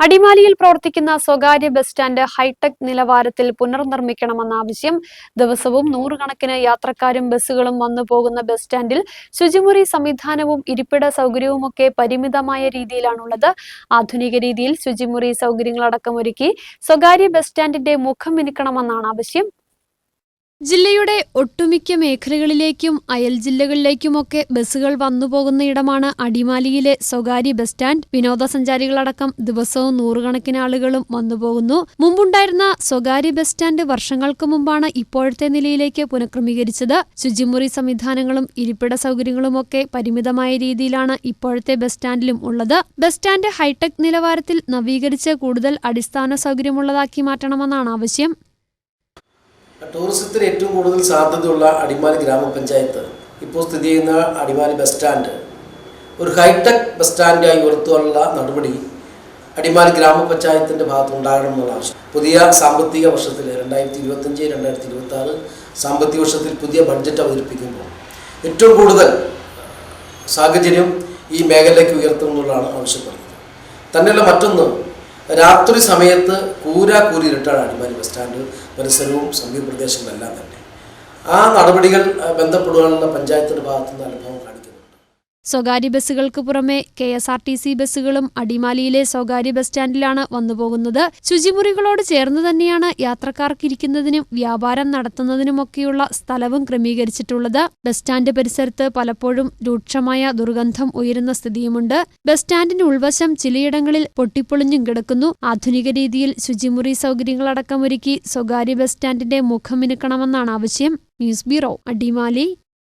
അടിമാലിയിൽ പ്രവർത്തിക്കുന്ന സ്വകാര്യ ബസ് സ്റ്റാൻഡ് ഹൈടെക് നിലവാരത്തിൽ പുനർനിർമ്മിക്കണമെന്ന ആവശ്യം ദിവസവും നൂറുകണക്കിന് യാത്രക്കാരും ബസ്സുകളും വന്നു പോകുന്ന ബസ് സ്റ്റാൻഡിൽ ശുചിമുറി സംവിധാനവും ഇരിപ്പിട സൗകര്യവുമൊക്കെ പരിമിതമായ രീതിയിലാണുള്ളത്. ആധുനിക രീതിയിൽ ശുചിമുറി സൗകര്യങ്ങളടക്കം ഒരുക്കി സ്വകാര്യ ബസ് സ്റ്റാൻഡിന്റെ മുഖം മിനുക്കണമെന്നാണ് ആവശ്യം. ജില്ലയുടെ ഒട്ടുമിക്ക മേഖലകളിലേക്കും അയൽ ജില്ലകളിലേക്കുമൊക്കെ ബസ്സുകൾ വന്നുപോകുന്ന ഇടമാണ് അടിമാലിയിലെ സ്വകാര്യ ബസ് സ്റ്റാൻഡ്. വിനോദസഞ്ചാരികളടക്കം ദിവസവും നൂറുകണക്കിന് ആളുകളും വന്നുപോകുന്നു മുമ്പുണ്ടായിരുന്ന സ്വകാര്യ ബസ് സ്റ്റാൻഡ് വർഷങ്ങൾക്ക് മുമ്പാണ് ഇപ്പോഴത്തെ നിലയിലേക്ക് പുനഃക്രമീകരിച്ചത്. ശുചിമുറി സംവിധാനങ്ങളും ഇരിപ്പിട സൗകര്യങ്ങളുമൊക്കെ പരിമിതമായ രീതിയിലാണ് ഇപ്പോഴത്തെ ബസ് സ്റ്റാൻഡിലും ഉള്ളത്. ബസ് സ്റ്റാൻഡ് ഹൈടെക് നിലവാരത്തിൽ നവീകരിച്ച് കൂടുതൽ അടിസ്ഥാന സൗകര്യമുള്ളതാക്കി മാറ്റണമെന്നാണ് ആവശ്യം. ടൂറിസത്തിന് ഏറ്റവും കൂടുതൽ സാധ്യതയുള്ള അടിമാലി ഗ്രാമപഞ്ചായത്ത് ഇപ്പോൾ സ്ഥിതി ചെയ്യുന്ന അടിമാലി ബസ് സ്റ്റാൻഡ് ഒരു ഹൈടെക് ബസ് സ്റ്റാൻഡായി ഉയർത്തുവാനുള്ള നടപടി അടിമാലി ഗ്രാമപഞ്ചായത്തിന്റെ ഭാഗത്ത് ആവശ്യം. പുതിയ സാമ്പത്തിക വർഷത്തിൽ രണ്ടായിരത്തി ഇരുപത്തഞ്ച് രണ്ടായിരത്തി ഇരുപത്തി ആറ് സാമ്പത്തിക വർഷത്തിൽ പുതിയ ബഡ്ജറ്റ് അവതരിപ്പിക്കുമ്പോൾ ഏറ്റവും കൂടുതൽ സാഹചര്യം ഈ മേഖലയ്ക്ക് ഉയർത്തുമെന്നുള്ളതാണ് ആവശ്യപ്പെടുന്നത്. തന്നെയല്ല മറ്റൊന്ന് രാത്രി സമയത്ത് കൂരാ കൂരിരുട്ടാണ് അടിമാലി ബസ് സ്റ്റാൻഡ് പരിസരവും സമീപ പ്രദേശങ്ങളെല്ലാം തന്നെ. ആ നടപടികൾ ബന്ധപ്പെടുവാനുള്ള പഞ്ചായത്തിന്റെ ഭാഗത്തുനിന്ന് അനുഭവം സ്വകാര്യ ബസ്സുകൾക്ക് പുറമെ K S R T C ബസ്സുകളും അടിമാലിയിലെ സ്വകാര്യ ബസ് സ്റ്റാൻഡിലാണ് വന്നുപോകുന്നത്. ശുചിമുറികളോട് ചേർന്ന് തന്നെയാണ് യാത്രക്കാർക്കിരിക്കുന്നതിനും വ്യാപാരം നടത്തുന്നതിനുമൊക്കെയുള്ള സ്ഥലവും ക്രമീകരിച്ചിട്ടുള്ളത്. ബസ് സ്റ്റാൻഡ് പരിസരത്ത് പലപ്പോഴും രൂക്ഷമായ ദുർഗന്ധം ഉയരുന്ന സ്ഥിതിയുമുണ്ട്. ബസ് സ്റ്റാൻഡിന് ഉൾവശം ചിലയിടങ്ങളിൽ പൊട്ടിപ്പൊളിഞ്ഞും കിടക്കുന്നു. ആധുനിക രീതിയിൽ ശുചിമുറി സൗകര്യങ്ങളടക്കമൊരുക്കി സ്വകാര്യ ബസ് സ്റ്റാൻഡിന്റെ മുഖം മിനുക്കണമെന്നാണ് ആവശ്യം. News bureau Adimali.